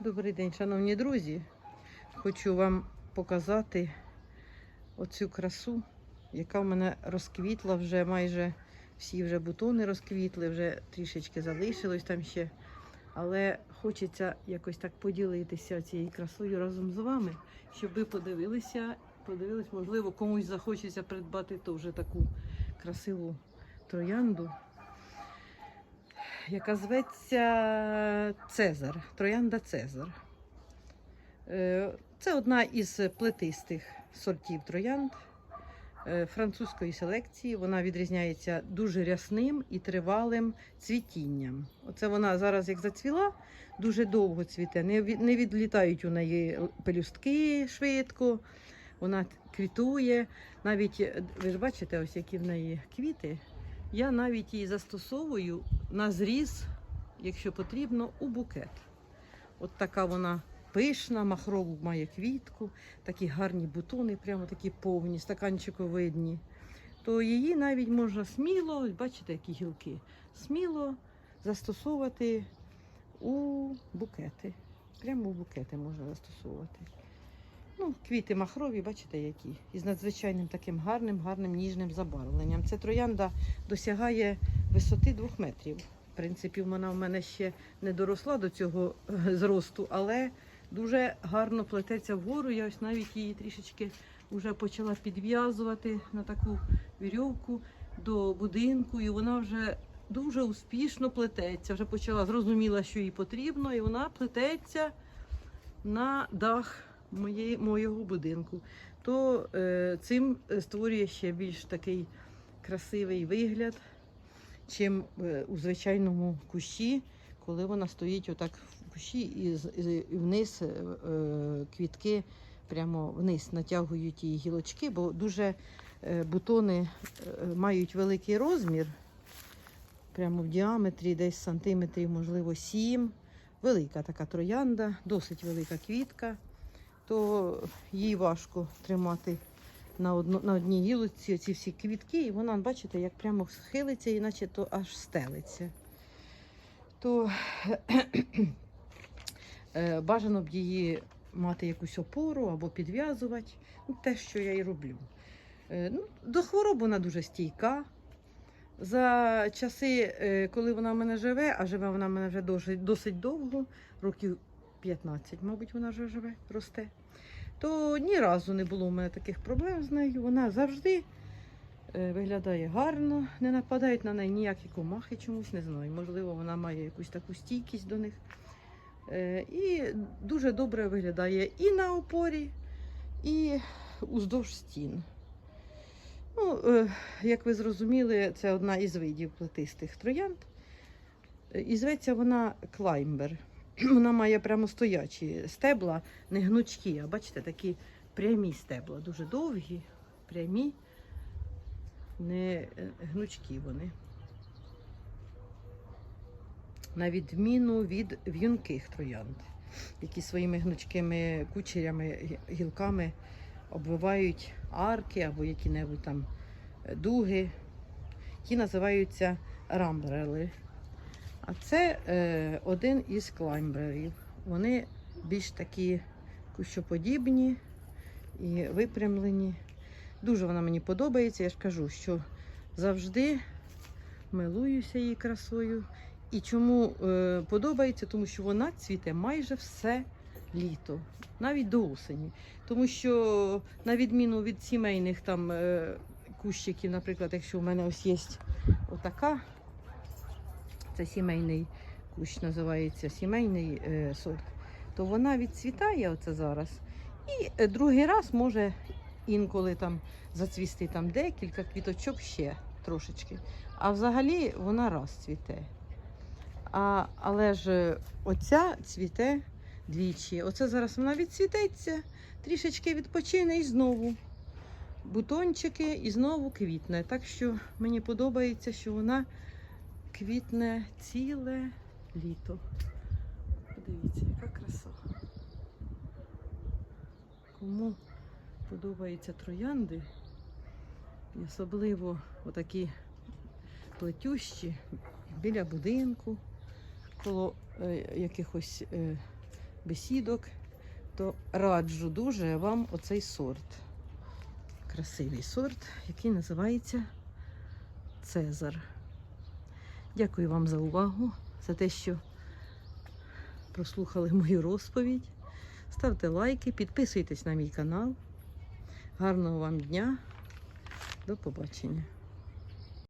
Добрий день, шановні друзі. Хочу вам показати оцю красу, яка в мене розквітла вже майже всі вже бутони розквітли, вже трішечки залишилось там ще. Але хочеться якось так поділитися цією красою разом з вами, щоб ви подивилися, подивились, можливо, комусь захочеться придбати теж таку красиву троянду яка зветься Цезар, Троянда Цезар. Е, Це одна із плетистих сортів троянд е, французької селекції. Вона відрізняється дуже рясним і тривалим цвітінням. Оце вона зараз як зацвіла, дуже довго цвіте. Не відлітають у неї пелюстки швидко. Вона квітує. Навіть ви ж бачите, ось які в неї квіти. Я навіть її застосовую на зріз, якщо потрібно, у букет. От така вона пишна, махрову має квітку, такі гарні бутони, прямо такі повні, стаканчиковидні. То її навіть можна сміло, бачите, які гілки, сміло застосовувати у букети. Прямо у букети можна застосовувати. Ну, квіти махрові, бачите, які. Із надзвичайним таким гарним, гарним ніжним забарвленням. Це троянда досягає висоти двох метрів. В принципі, вона в мене ще не доросла до цього е, зросту, але дуже гарно плететься вгору. Я ось навіть її трішечки вже почала підв'язувати на таку вірьовку до будинку, і вона вже дуже успішно плететься. Вже почала зрозуміла, що їй потрібно, і вона плететься на дах моєї, моєго будинку. То е, цим створює ще більш такий красивий вигляд, чим е, у звичайному кущі, коли вона стоїть отак в кущі і, вниз е, е, квітки прямо вниз натягують її гілочки, бо дуже бутони мають великий розмір, прямо в діаметрі, десь сантиметрів, можливо, 7. Велика така троянда, досить велика квітка, то їй важко тримати на, одну, на одній гілочці ці всі квітки, і вона, бачите, як прямо схилиться, іначе то аж стелиться. То е, бажано б її мати якусь опору або підв'язувати. Ну, те, що я і роблю. Е, Ну, до хвороб вона дуже стійка. За часи, е, коли вона в мене живе, а живе вона в мене вже досить, досить довго, років 15, мабуть, вона вже живе, росте, то ні разу не було у мене таких проблем з нею. Вона завжди е, виглядає гарно, не нападають на неї ніякі комахи чомусь, не знаю. Можливо, вона має якусь таку стійкість до них. Е, І дуже добре виглядає і на опорі, і уздовж стін. Ну, е, як ви зрозуміли, це одна із видів плетистих троянд. І зветься вона клаймбер. Вона має прямо стоячі стебла, не гнучкі, а бачите, такі прямі стебла, дуже довгі, прямі, не е, гнучкі вони. На відміну від в'юнких троянд, які своїми гнучкими кучерями, гілками обвивають арки або які-небудь там дуги. Ті називаються рамбрели. А це е, один із клаймберів. Вони більш такі кущоподібні і випрямлені. Дуже вона мені подобається. Я ж кажу, що завжди милуюся її красою. І чому е, подобається? Тому що вона цвіте майже все літо, навіть до осені. Тому що, на відміну від сімейних там е, кущиків, наприклад, якщо в мене ось є отака, це сімейний кущ називається сімейний е, сорт, то вона відцвітає оце зараз. І е, другий раз може інколи там зацвісти там декілька квіточок ще трошечки. А взагалі вона раз цвіте. А, але ж е, оця цвіте двічі. Оце зараз вона відцвітеться, трішечки відпочине і знову бутончики і знову квітне. Так що мені подобається, що вона квітне ціле літо. Подивіться, яка краса. Кому подобаються троянди, і особливо отакі плетющі біля будинку, коло е, якихось е, бесідок, то раджу дуже вам оцей сорт. Красивий сорт, який називається Цезар. Дякую вам за увагу, за те, що прослухали мою розповідь. Ставте лайки, підписуйтесь на мій канал. Гарного вам дня. До побачення.